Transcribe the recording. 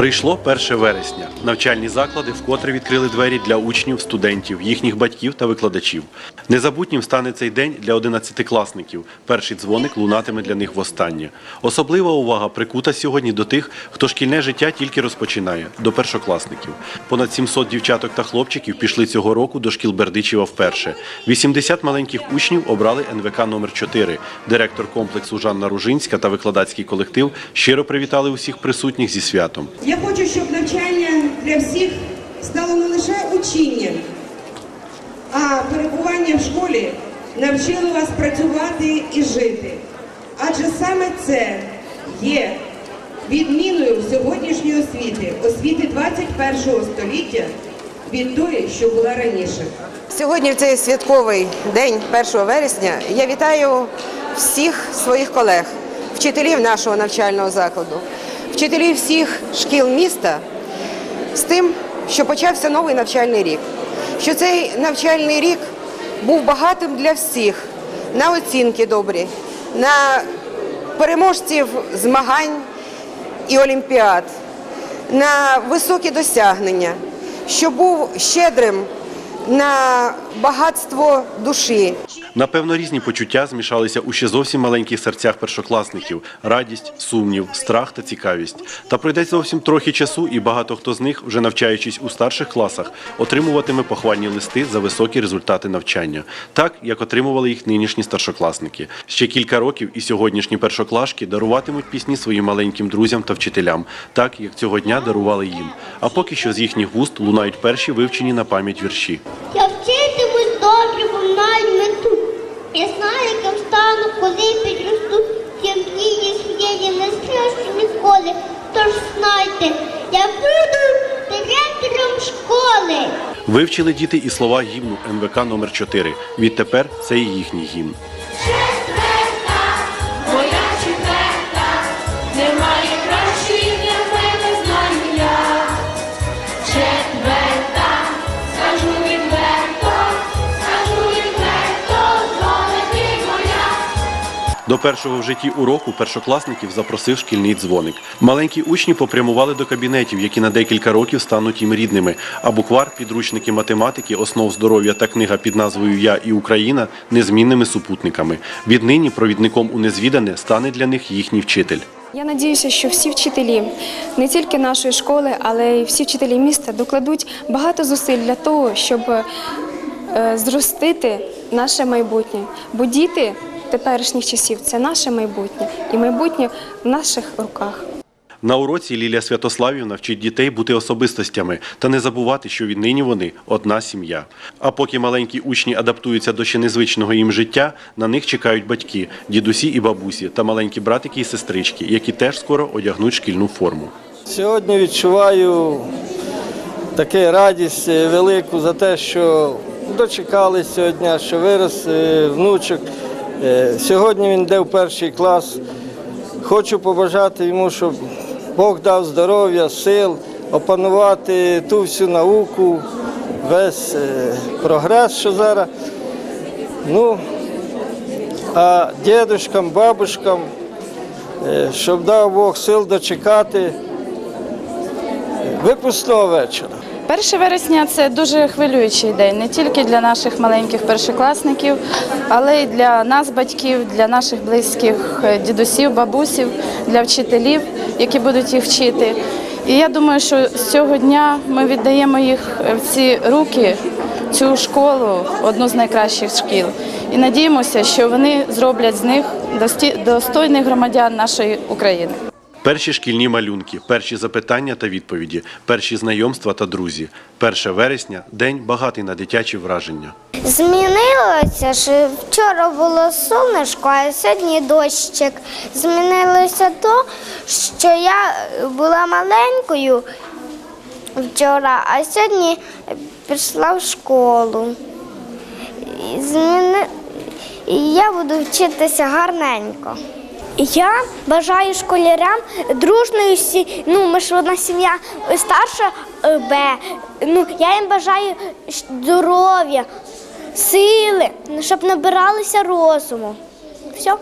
Прийшло 1 вересня. Навчальні заклади вкотре відкрили двері для учнів, студентів, їхніх батьків та викладачів. Незабутнім стане цей день для одинадцятикласників. Перший дзвоник лунатиме для них востаннє. Особлива увага прикута сьогодні до тих, хто шкільне життя тільки розпочинає, до першокласників. Понад 700 дівчаток та хлопчиків пішли цього року до шкіл Бердичева вперше. 80 маленьких учнів обрали НВК номер 4 Директор комплексу Жанна Ружинська та викладацький колектив щиро привітали усіх присутніх зі святом. Я хочу, щоб навчання для всіх стало не лише учінням, а перебування в школі навчило вас працювати і жити. Адже саме це є відміною сьогоднішньої освіти, освіти 21 століття від тої, що була раніше. Сьогодні, в цей святковий день 1 вересня, я вітаю всіх своїх колег, вчителів нашого навчального закладу, вчителів всіх шкіл міста з тим, що почався новий навчальний рік. Що цей навчальний рік був багатим для всіх на оцінки добрі, на переможців змагань і олімпіад, на високі досягнення, що був щедрим на багатство душі. Напевно, різні почуття змішалися у ще зовсім маленьких серцях першокласників: радість, сумнів, страх та цікавість. Та пройде зовсім трохи часу, і багато хто з них, вже навчаючись у старших класах, отримуватиме похвальні листи за високі результати навчання, так як отримували їх нинішні старшокласники. Ще кілька років і сьогоднішні першоклашки даруватимуть пісні своїм маленьким друзям та вчителям, так як цього дня дарували їм. А поки що з їхніх вуст лунають перші вивчені на пам'ять вірші. Я вчитимусь добре, бо маю мету. Я знаю, яким стану, коли підросту. Я мрії своєї не страшні ніколи. Тож знайте, я буду директором школи. Вивчили діти і слова гімну НВК номер 4 Відтепер це і їхній гімн. До першого в житті уроку першокласників запросив шкільний дзвоник. Маленькі учні попрямували до кабінетів, які на декілька років стануть їм рідними. А буквар, підручники математики, основ здоров'я та книга під назвою Я і Україна незмінними супутниками. Віднині провідником у незвідане стане для них їхній вчитель. Я надіюся, що всі вчителі не тільки нашої школи, але й всі вчителі міста докладуть багато зусиль для того, щоб е, зростити наше майбутнє. Бо діти теперішніх часів це наше майбутнє, і майбутнє в наших руках. На уроці Лілія Святославівна вчить дітей бути особистостями та не забувати, що віднині вони одна сім'я. А поки маленькі учні адаптуються до ще незвичного їм життя, на них чекають батьки, дідусі і бабусі та маленькі братики і сестрички, які теж скоро одягнуть шкільну форму. Сьогодні відчуваю таку радість е, велику за те, що дочекались цього дня, що вирос е, внучок. Е, Сьогодні він йде в перший клас. Хочу побажати йому, щоб Бог дав здоров'я, сил, опанувати ту всю науку, весь е, прогрес, що зараз. Ну, а дідушкам, бабушкам, е, щоб дав Бог сил дочекати випускного вечора. 1 вересня це дуже хвилюючий день не тільки для наших маленьких першокласників, але й для нас, батьків, для наших близьких е, дідусів, бабусів, для вчителів, які будуть їх вчити. І я думаю, що з цього дня ми віддаємо їх в ці руки, цю школу, одну з найкращих шкіл. І надіємося, що вони зроблять з них достойних громадян нашої України. Перші шкільні малюнки, перші запитання та відповіді, перші знайомства та друзі. 1 вересня день багатий на дитячі враження. Змінилося, що вчора було сонечко, а сьогодні дощик. Змінилося то, що я була маленькою вчора, а сьогодні пішла в школу. Зміни... І я буду вчитися гарненько. Я бажаю школярям дружної всі. Ну, ми ж одна сім'я старша е, Б. Ну, я їм бажаю здоров'я, сили, щоб набиралися розуму. Все.